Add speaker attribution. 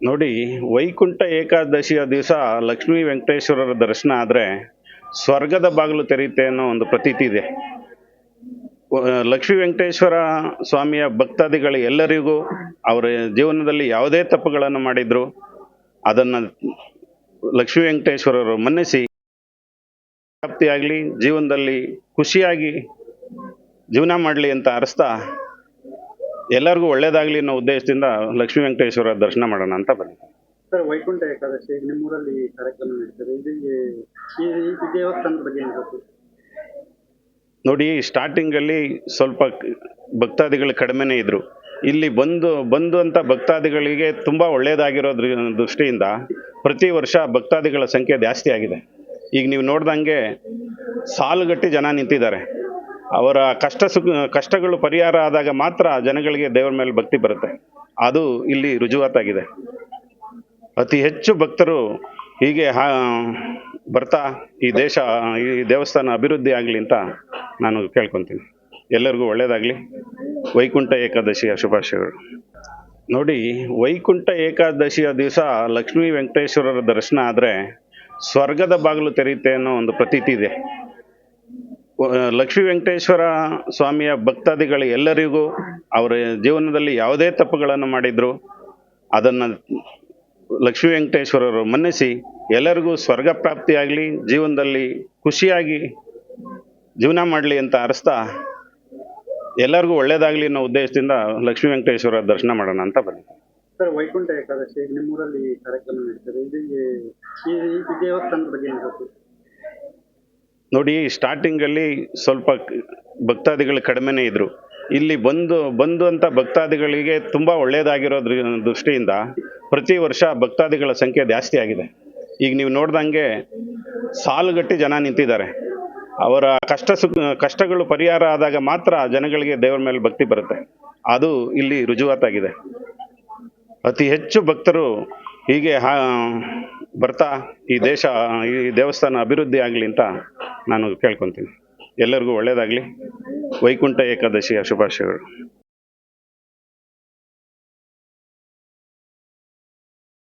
Speaker 1: ನೋಡಿ, ವೈಕುಂಠ ಏಕಾದಶಿಯ ದಿವಸ ಲಕ್ಷ್ಮೀ ವೆಂಕಟೇಶ್ವರರ ದರ್ಶನ ಆದರೆ ಸ್ವರ್ಗದ ಬಾಗಿಲು ತೆರೆಯುತ್ತೆ ಅನ್ನೋ ಒಂದು ಪ್ರತೀತಿ ಇದೆ. ಲಕ್ಷ್ಮೀ ವೆಂಕಟೇಶ್ವರ ಸ್ವಾಮಿಯ ಭಕ್ತಾದಿಗಳು ಎಲ್ಲರಿಗೂ ಅವರ ಜೀವನದಲ್ಲಿ ಯಾವುದೇ ತಪ್ಪುಗಳನ್ನು ಮಾಡಿದ್ರು, ಅದನ್ನು ಲಕ್ಷ್ಮೀ ವೆಂಕಟೇಶ್ವರರು ಮನ್ನಿಸಿ ಪ್ರಾಪ್ತಿಯಾಗಲಿ ಜೀವನದಲ್ಲಿ ಖುಷಿಯಾಗಿ ಜೀವನ ಮಾಡಲಿ ಅಂತ ಅರಸ್ತಾ ಎಲ್ಲರಿಗೂ ಒಳ್ಳೇದಾಗಲಿ ಅನ್ನೋ ಉದ್ದೇಶದಿಂದ ಲಕ್ಷ್ಮೀ ವೆಂಕಟೇಶ್ವರ ದರ್ಶನ ಮಾಡೋಣ ಅಂತ ಬಂದಿದ್ದೆ.
Speaker 2: ಸರ್ ವೈಕುಂಠ ಏಕಾದಶಿ ನಿಮ್ಮೂರಲ್ಲಿ ಕಾರ್ಯಕ್ರಮ ನಡೀತದೆ. ಇದು ಈ ದೇವಸ್ಥಾನದ ಬಗ್ಗೆ ಏನು ಗೊತ್ತು?
Speaker 1: ನೋಡಿ ಸ್ಟಾರ್ಟಿಂಗಲ್ಲಿ ಸ್ವಲ್ಪ ಭಕ್ತಾದಿಗಳು ಕಡಿಮೆನೇ ಇದ್ರು. ಇಲ್ಲಿ ಬಂದು ಬಂದು ಅಂತ ಭಕ್ತಾದಿಗಳಿಗೆ ತುಂಬ ಒಳ್ಳೆಯದಾಗಿರೋದ್ರ ದೃಷ್ಟಿಯಿಂದ ಪ್ರತಿ ವರ್ಷ ಭಕ್ತಾದಿಗಳ ಸಂಖ್ಯೆ ಜಾಸ್ತಿ ಆಗಿದೆ. ಈಗ ನೀವು ನೋಡ್ದಂಗೆ ಸಾಲುಗಟ್ಟಿ ಜನ ನಿಂತಿದ್ದಾರೆ. ಅವರ ಕಷ್ಟ ಸುಖ, ಕಷ್ಟಗಳು ಪರಿಹಾರ ಆದಾಗ ಮಾತ್ರ ಜನಗಳಿಗೆ ದೇವರ ಮೇಲೆ ಭಕ್ತಿ ಬರುತ್ತೆ. ಅದು ಇಲ್ಲಿ ರುಜುವಾತಾಗಿದೆ. ಅತಿ ಹೆಚ್ಚು ಭಕ್ತರು ಹೀಗೆ ಹಾ, ಬರ್ತಾ ಈ ದೇಶ, ಈ ದೇವಸ್ಥಾನ ಅಭಿವೃದ್ಧಿ ಆಗಲಿ ಅಂತ ನಾನು ಕೇಳ್ಕೊತೀನಿ. ಎಲ್ಲರಿಗೂ ಒಳ್ಳೆಯದಾಗಲಿ ವೈಕುಂಠ ಏಕಾದಶಿಯ ಶುಭಾಶಯಗಳು. ನೋಡಿ, ವೈಕುಂಠ ಏಕಾದಶಿಯ ದಿವಸ ಲಕ್ಷ್ಮೀ ವೆಂಕಟೇಶ್ವರರ ದರ್ಶನ ಆದರೆ ಸ್ವರ್ಗದ ಬಾಗಿಲು ತೆರೆಯುತ್ತೆ ಅನ್ನೋ ಒಂದು ಪ್ರತೀತಿ ಇದೆ. ಲಕ್ಷ್ಮೀ ವೆಂಕಟೇಶ್ವರ ಸ್ವಾಮಿಯ ಭಕ್ತಾದಿಗಳು ಎಲ್ಲರಿಗೂ ಅವರ ಜೀವನದಲ್ಲಿ ಯಾವುದೇ ತಪ್ಪುಗಳನ್ನು ಮಾಡಿದ್ರು, ಅದನ್ನು ಲಕ್ಷ್ಮೀ ವೆಂಕಟೇಶ್ವರರು ಮನ್ನಿಸಿ ಎಲ್ಲರಿಗೂ ಸ್ವರ್ಗ ಪ್ರಾಪ್ತಿಯಾಗಲಿ, ಜೀವನದಲ್ಲಿ ಖುಷಿಯಾಗಿ ಜೀವನ ಮಾಡಲಿ ಅಂತ ಅರಿಸ್ತಾ ಎಲ್ಲರಿಗೂ ಒಳ್ಳೇದಾಗಲಿ ಅನ್ನೋ ಉದ್ದೇಶದಿಂದ ಲಕ್ಷ್ಮೀ ವೆಂಕಟೇಶ್ವರ ದರ್ಶನ ಮಾಡೋಣ ಅಂತ ಬಂದಿದ್ದೆ
Speaker 2: ಸರ್, ವೈಕುಂಠ ಏಕಾದಶಿ, ನಿಮ್ಮೂರಲ್ಲಿ ಕಾರ್ಯಕ್ರಮ ನಡೀತಾರೆ ಇದು, ಈ ದೇವಸ್ಥಾನದ ಬಗ್ಗೆ
Speaker 1: ನೋಡಿ, ಸ್ಟಾರ್ಟಿಂಗಲ್ಲಿ ಸ್ವಲ್ಪ ಭಕ್ತಾದಿಗಳು ಕಡಿಮೆನೇ ಇದ್ದರು ಇಲ್ಲಿ ಬಂದು ಬಂದು ಅಂತ ಭಕ್ತಾದಿಗಳಿಗೆ ತುಂಬ ಒಳ್ಳೆಯದಾಗಿರೋ ದೃಷ್ಟಿಯಿಂದ ಪ್ರತಿ ವರ್ಷ ಭಕ್ತಾದಿಗಳ ಸಂಖ್ಯೆ ಜಾಸ್ತಿ ಆಗಿದೆ. ಈಗ ನೀವು ನೋಡ್ದಂಗೆ ಸಾಲುಗಟ್ಟಿ ಜನ ನಿಂತಿದ್ದಾರೆ. ಅವರ ಕಷ್ಟ ಸುಖ, ಕಷ್ಟಗಳು ಪರಿಹಾರ ಆದಾಗ ಮಾತ್ರ ಜನಗಳಿಗೆ ದೇವರ ಮೇಲೆ ಭಕ್ತಿ ಬರುತ್ತೆ. ಅದು ಇಲ್ಲಿ ರುಜುವಾತಾಗಿದೆ. ಅತಿ ಹೆಚ್ಚು ಭಕ್ತರು ಹೀಗೆ ಬರ್ತಾ ಈ ದೇಶ, ಈ ದೇವಸ್ಥಾನ ಅಭಿವೃದ್ಧಿ ಆಗಲಿ ಅಂತ ನಾನು ಕೇಳ್ಕೊತೀನಿ. ಎಲ್ಲರಿಗೂ ಒಳ್ಳೆಯದಾಗಲಿ ವೈಕುಂಠ ಏಕಾದಶಿಯ ಶುಭಾಶಯಗಳು.